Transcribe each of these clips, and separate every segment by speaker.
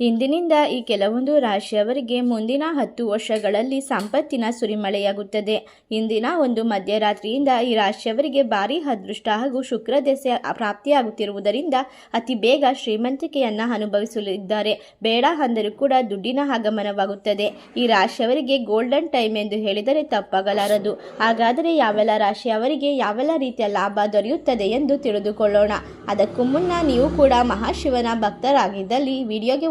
Speaker 1: ಇಂದಿನಿಂದ ಈ ಕೆಲವೊಂದು ರಾಶಿಯವರಿಗೆ ಮುಂದಿನ ಹತ್ತು ವರ್ಷಗಳಲ್ಲಿ ಸಂಪತ್ತಿನ ಸುರಿಮಳೆಯಾಗುತ್ತದೆ. ಇಂದಿನ ಒಂದು ಮಧ್ಯರಾತ್ರಿಯಿಂದ ಈ ರಾಶಿಯವರಿಗೆ ಭಾರಿ ಅದೃಷ್ಟ ಹಾಗೂ ಶುಕ್ರ ದೆಸೆ ಪ್ರಾಪ್ತಿಯಾಗುತ್ತಿರುವುದರಿಂದ ಅತಿ ಬೇಗ ಶ್ರೀಮಂತಿಕೆಯನ್ನು ಅನುಭವಿಸಲಿದ್ದಾರೆ. ಬೇಡ ಅಂದರೂ ಕೂಡ ದುಡ್ಡಿನ ಆಗಮನವಾಗುತ್ತದೆ. ಈ ರಾಶಿಯವರಿಗೆ ಗೋಲ್ಡನ್ ಟೈಮ್ ಎಂದು ಹೇಳಿದರೆ ತಪ್ಪಾಗಲಾರದು. ಹಾಗಾದರೆ ಯಾವೆಲ್ಲ ರಾಶಿಯವರಿಗೆ ಯಾವೆಲ್ಲ ರೀತಿಯ ಲಾಭ ದೊರೆಯುತ್ತದೆ ಎಂದು ತಿಳಿದುಕೊಳ್ಳೋಣ. ಅದಕ್ಕೂ ಮುನ್ನ ನೀವು ಕೂಡ ಮಹಾಶಿವನ ಭಕ್ತರಾಗಿದ್ದಲ್ಲಿ ವಿಡಿಯೋಗೆ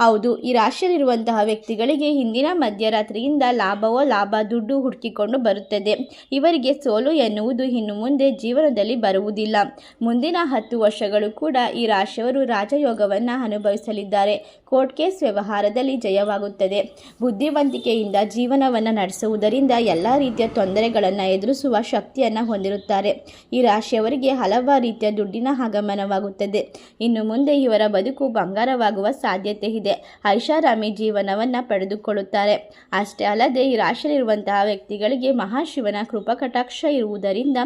Speaker 1: ಹೌದು, ಈ ರಾಶಿಯಲ್ಲಿರುವಂತಹ ವ್ಯಕ್ತಿಗಳಿಗೆ ಹಿಂದಿನ ಮಧ್ಯರಾತ್ರಿಯಿಂದ ಲಾಭವೋ ಲಾಭ ದುಡ್ಡು ಹುಡುಕಿಕೊಂಡು ಬರುತ್ತದೆ. ಇವರಿಗೆ ಸೋಲು ಎನ್ನುವುದು ಇನ್ನು ಮುಂದೆ ಜೀವನದಲ್ಲಿ ಬರುವುದಿಲ್ಲ. ಮುಂದಿನ ಹತ್ತು ವರ್ಷಗಳು ಕೂಡ ಈ ರಾಶಿಯವರು ರಾಜಯೋಗವನ್ನು ಅನುಭವಿಸಲಿದ್ದಾರೆ. ಕೋರ್ಟ್ ಕೇಸ್ ವ್ಯವಹಾರದಲ್ಲಿ ಜಯವಾಗುತ್ತದೆ. ಬುದ್ಧಿವಂತಿಕೆಯಿಂದ ಜೀವನವನ್ನು ನಡೆಸುವುದರಿಂದ ಎಲ್ಲ ರೀತಿಯ ತೊಂದರೆಗಳನ್ನು ಎದುರಿಸುವ ಶಕ್ತಿಯನ್ನು ಹೊಂದಿರುತ್ತಾರೆ. ಈ ರಾಶಿಯವರಿಗೆ ಹಲವಾರು ರೀತಿಯ ದುಡ್ಡಿನ ಆಗಮನವಾಗುತ್ತದೆ. ಇನ್ನು ಮುಂದೆ ಇವರ ಬದುಕು ಬಂಗಾರವಾಗುವ ಸಾಧ್ಯತೆ ಇದೆ. ಐಷಾರಾಮಿ ಜೀವನವನ್ನು ಪಡೆದುಕೊಳ್ಳುತ್ತಾರೆ. ಅಷ್ಟೇ ಅಲ್ಲದೆ ಈ ರಾಶಿಯಲ್ಲಿರುವಂತಹ ವ್ಯಕ್ತಿಗಳಿಗೆ ಮಹಾಶಿವನ ಕೃಪಕಟಾಕ್ಷ ಇರುವುದರಿಂದ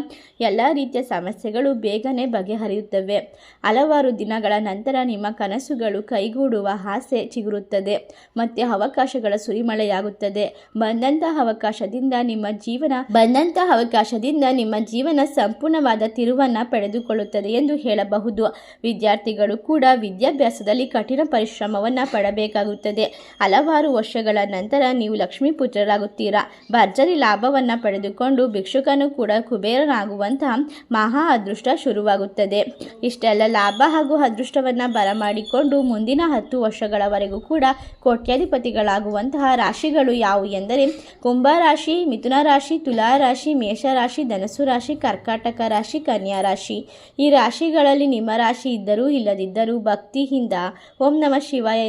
Speaker 1: ಎಲ್ಲ ರೀತಿಯ ಸಮಸ್ಯೆಗಳು ಬೇಗನೆ ಬಗೆಹರಿಯುತ್ತವೆ. ಹಲವಾರು ದಿನಗಳ ನಂತರ ನಿಮ್ಮ ಕನಸುಗಳು ಕೈಗೂಡುವ ಆಸೆ ಚಿಗುರುತ್ತದೆ. ಮತ್ತೆ ಅವಕಾಶಗಳ ಸುರಿಮಳೆಯಾಗುತ್ತದೆ. ಬಂದಂತಹ ಅವಕಾಶದಿಂದ ನಿಮ್ಮ ಜೀವನ, ಬಂದಂತಹ ಅವಕಾಶದಿಂದ ನಿಮ್ಮ ಜೀವನ ಸಂಪೂರ್ಣವಾದ ತಿರುವನ್ನು ಪಡೆದುಕೊಳ್ಳುತ್ತದೆ ಎಂದು ಹೇಳಬಹುದು. ವಿದ್ಯಾರ್ಥಿಗಳು ಕೂಡ ವಿದ್ಯಾಭ್ಯಾಸದಲ್ಲಿ ಕಠಿಣ ಪರಿಶ್ರಮವನ್ನು ಪಡಬೇಕಾಗುತ್ತದೆ. ಹಲವಾರು ವರ್ಷಗಳ ನಂತರ ನೀವು ಲಕ್ಷ್ಮೀ ಪುತ್ರರಾಗುತ್ತೀರಾ? ಭರ್ಜರಿ ಲಾಭವನ್ನು ಪಡೆದುಕೊಂಡು ಭಿಕ್ಷುಕನು ಕೂಡ ಕುಬೇರನಾಗುವಂತಹ ಮಹಾ ಅದೃಷ್ಟ ಶುರುವಾಗುತ್ತದೆ. ಇಷ್ಟೆಲ್ಲ ಲಾಭ ಹಾಗೂ ಅದೃಷ್ಟವನ್ನು ಬರಮಾಡಿಕೊಂಡು ಮುಂದಿನ ಹತ್ತು ವರ್ಷಗಳವರೆಗೂ ಕೂಡ ಕೋಟ್ಯಾಧಿಪತಿಗಳಾಗುವಂತಹ ರಾಶಿಗಳು ಯಾವುವು ಎಂದರೆ ಕುಂಭ ರಾಶಿ ಮಿಥುನ ರಾಶಿ, ತುಲಾ ರಾಶಿ ಮೇಷರಾಶಿ ಧನಸು ರಾಶಿ, ಕರ್ಕಾಟಕ ರಾಶಿ, ಕನ್ಯಾ ರಾಶಿ. ಈ ರಾಶಿಗಳಲ್ಲಿ ನಿಮ್ಮ ರಾಶಿ ಇದ್ದರೂ ಇಲ್ಲದಿದ್ದರೂ ಭಕ್ತಿಯಿಂದ ಓಂ ನಮ ಶಿವಾಯ